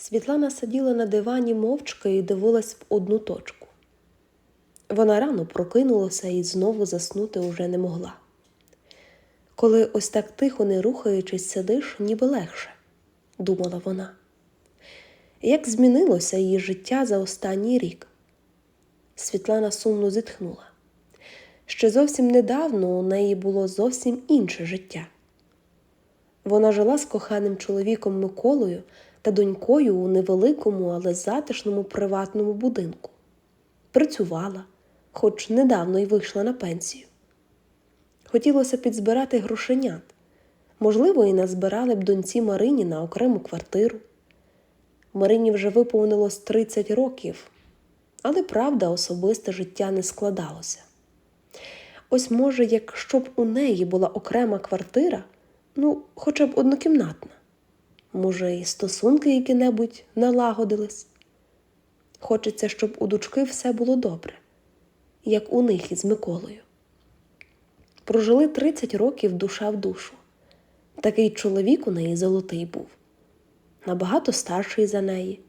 Світлана сиділа на дивані мовчки і дивилась в одну точку. Вона рано прокинулася і знову заснути уже не могла. Коли ось так тихо, не рухаючись, сидиш, ніби легше, думала вона. Як змінилося її життя за останній рік? Світлана сумно зітхнула. Ще зовсім недавно у неї було зовсім інше життя. Вона жила з коханим чоловіком Миколою та донькою у невеликому, але затишному приватному будинку. Працювала, хоч недавно й вийшла на пенсію. Хотілося підзбирати грошенят. Можливо, і назбирали б доньці Марині на окрему квартиру. Марині вже виповнилось 30 років, але правда, особисте життя не складалося. Ось, може, якщо б у неї була окрема квартира, ну, хоча б однокімнатна, може, і стосунки які-небудь налагодились. Хочеться, щоб у дочки все було добре, як у них із Миколою. Прожили 30 років душа в душу. Такий чоловік у неї золотий був, набагато старший за неї,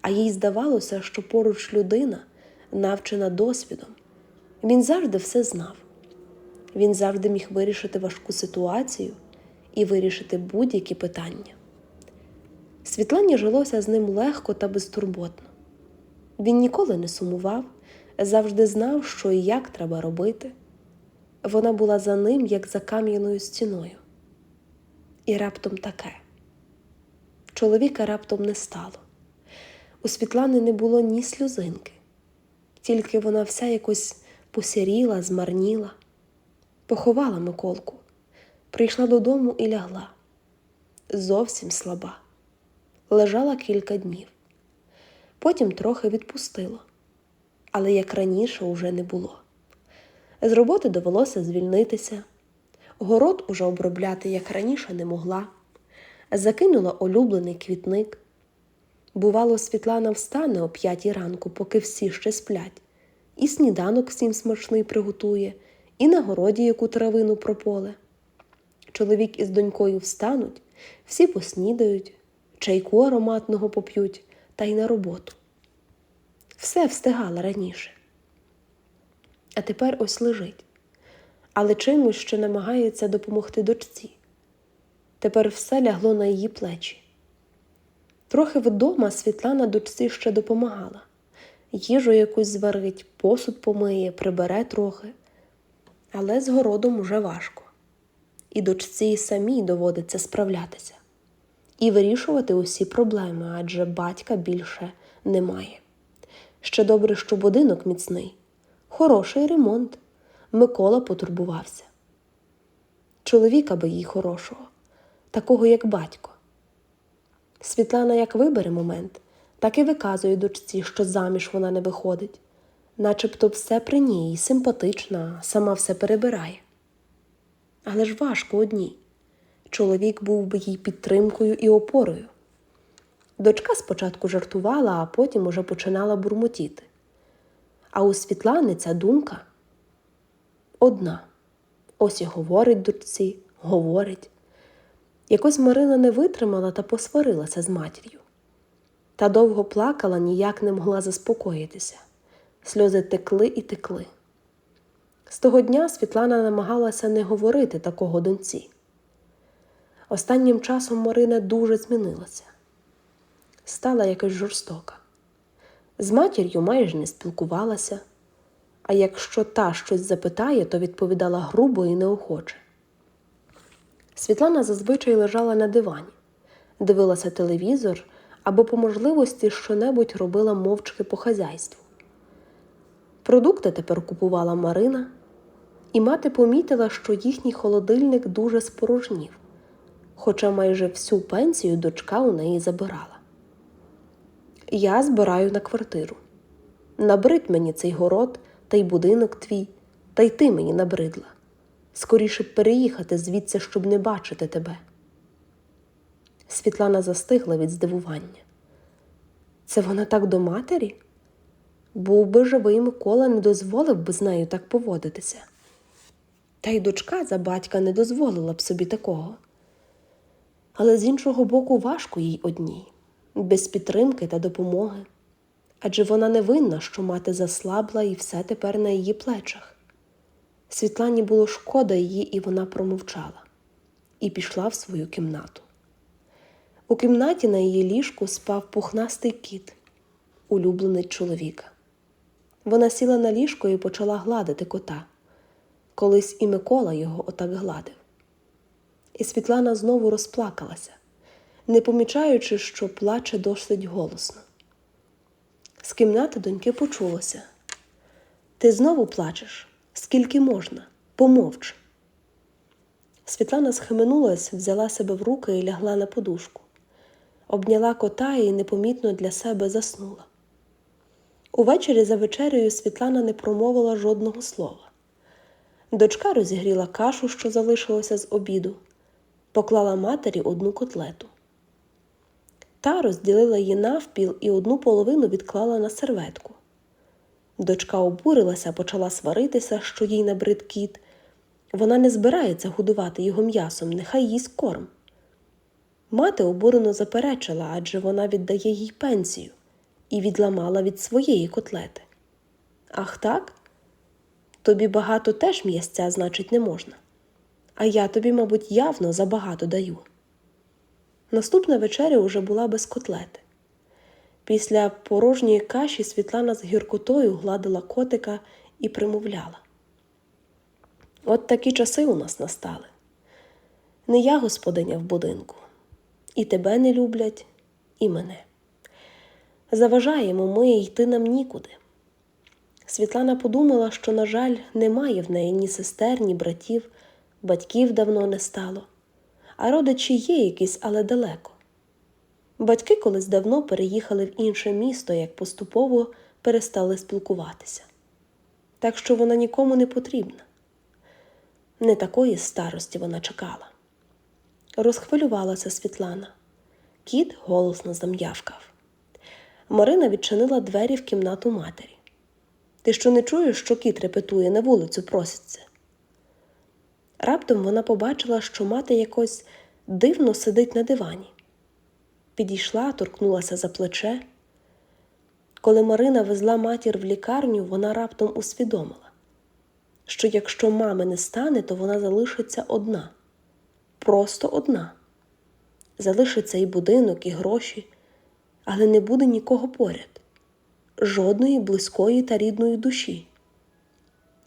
а їй здавалося, що поруч людина, навчена досвідом. Він завжди все знав. Він завжди міг вирішити важку ситуацію і вирішити будь-які питання. Світлані жилося з ним легко та безтурботно. Він ніколи не сумував, завжди знав, що і як треба робити. Вона була за ним, як за кам'яною стіною. І раптом таке. Чоловіка раптом не стало. У Світлани не було ні сльозинки, тільки вона вся якось посіріла, змарніла, поховала Миколку, прийшла додому і лягла. Зовсім слаба. Лежала кілька днів. Потім трохи відпустила, але як раніше уже не було. З роботи довелося звільнитися, город уже обробляти, як раніше, не могла, закинула улюблений квітник. Бувало, Світлана встане о п'ятій ранку, поки всі ще сплять, і сніданок всім смачний приготує, і на городі яку травину прополе. Чоловік із донькою встануть, всі поснідають, чайку ароматного поп'ють та й на роботу. Все встигала раніше. А тепер ось лежить, але чимось ще намагається допомогти дочці. Тепер все лягло на її плечі. Трохи вдома Світлана дочці ще допомагала. Їжу якусь зварить, посуд помиє, прибере трохи. Але з городом уже важко. І дочці самій доводиться справлятися і вирішувати усі проблеми, адже батька більше немає. Ще добре, що будинок міцний, хороший ремонт. Микола потурбувався. Чоловіка би їй хорошого, такого, як батько. Світлана як вибере момент, так і виказує дочці, що заміж вона не виходить, начебто все при ній симпатична, сама все перебирає. Але ж важко одній. Чоловік був би їй підтримкою і опорою. Дочка спочатку жартувала, а потім уже починала бурмотіти. А у Світлани ця думка одна. Ось і говорить дочці, говорить. Якось Марина не витримала та посварилася з матір'ю. Та довго плакала, ніяк не могла заспокоїтися. Сльози текли і текли. З того дня Світлана намагалася не говорити такого доньці. Останнім часом Марина дуже змінилася, стала якось жорстока. З матір'ю майже не спілкувалася, а якщо та щось запитає, то відповідала грубо і неохоче. Світлана зазвичай лежала на дивані, дивилася телевізор або по можливості щонебудь робила мовчки по хазяйству. Продукти тепер купувала Марина, і мати помітила, що їхній холодильник дуже спорожнів, хоча майже всю пенсію дочка у неї забирала. Я збираю на квартиру. Набрид мені цей город та й будинок твій, та й ти мені набридла. Скоріше переїхати звідси, щоб не бачити тебе. Світлана застигла від здивування. Це вона так до матері? Був би живий Микола не дозволив би з нею так поводитися. Та й дочка за батька не дозволила б собі такого. Але з іншого боку, важко їй одній. без підтримки та допомоги. Адже вона не винна, що мати заслабла і все тепер на її плечах. Світлані було шкода її, і вона промовчала і пішла в свою кімнату. У кімнаті на її ліжку спав пухнастий кіт, улюблений чоловіка. Вона сіла на ліжко і почала гладити кота. Колись і Микола його отак гладив. І Світлана знову розплакалася, не помічаючи, що плаче досить голосно. З кімнати доньки почулося Ти знову плачеш, скільки можна, помовч. Світлана схаменулась, взяла себе в руки і лягла на подушку, обняла кота і непомітно для себе заснула. Увечері за вечерею Світлана не промовила жодного слова. Дочка розігріла кашу, що залишилося з обіду, поклала матері одну котлету. Та розділила її навпіл і одну половину відклала на серветку. Дочка обурилася, почала сваритися, що їй набрид кіт. Вона не збирається годувати його м'ясом, нехай їсть корм. Мати обурено заперечила, адже вона віддає їй пенсію і відламала від своєї котлети. Ах так? Тобі багато теж м'ясця, значить, не можна. А я тобі, мабуть, явно забагато даю. Наступна вечеря уже була без котлети. Після порожньої каші Світлана з гіркотою гладила котика і примовляла. От такі часи у нас настали. Не я господиня в будинку, і тебе не люблять, і мене. Заважаємо ми йти нам нікуди. Світлана подумала, що, на жаль, немає в неї ні сестер, ні братів, батьків давно не стало, а родичі є якісь, але далеко. Батьки колись давно переїхали в інше місто, як поступово перестали спілкуватися. Так що вона нікому не потрібна. Не такої старості вона чекала. Розхвилювалася Світлана. Кіт голосно зам'явкав. Марина відчинила двері в кімнату матері. Ти що не чуєш, що кіт репетує на вулицю проситься? Раптом вона побачила, що мати якось дивно сидить на дивані. Підійшла, торкнулася за плече. Коли Марина везла матір в лікарню, вона раптом усвідомила, що якщо мами не стане, то вона залишиться одна, просто одна. Залишиться і будинок, і гроші, але не буде нікого поряд, жодної близької та рідної душі.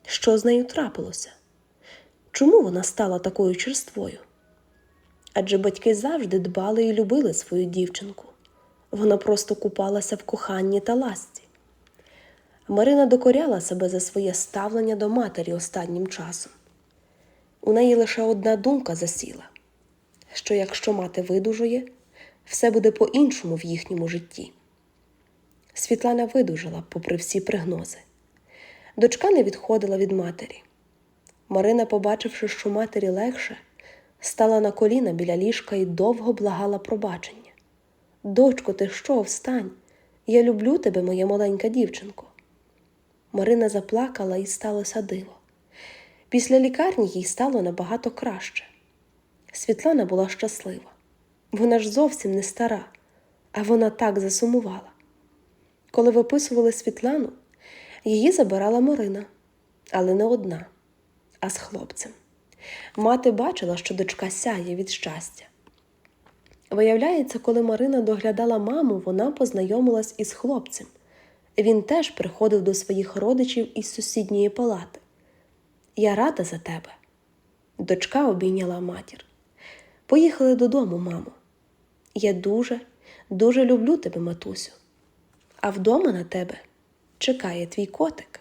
Що з нею трапилося? Чому вона стала такою черствою? Адже батьки завжди дбали і любили свою дівчинку. Вона просто купалася в коханні та ласті. Марина докоряла себе за своє ставлення до матері останнім часом. У неї лише одна думка засіла що якщо мати видужує, все буде по-іншому в їхньому житті. Світлана видужала, попри всі пригнози. Дочка не відходила від матері. Марина, побачивши, що матері легше, стала на коліна біля ліжка і довго благала пробачення. Дочко, ти що, встань? Я люблю тебе, моя маленька дівчинко. Марина заплакала і сталося диво. Після лікарні їй стало набагато краще. Світлана була щаслива. Вона ж зовсім не стара, а вона так засумувала. Коли виписували Світлану, її забирала Марина, але не одна, а з хлопцем. Мати бачила, що дочка сяє від щастя. Виявляється, коли Марина доглядала маму, вона познайомилась із хлопцем. Він теж приходив до своїх родичів із сусідньої палати. Я рада за тебе. Дочка обійняла матір. Поїхали додому, мамо. Я дуже, дуже люблю тебе, матусю. А вдома на тебе чекає твій котик.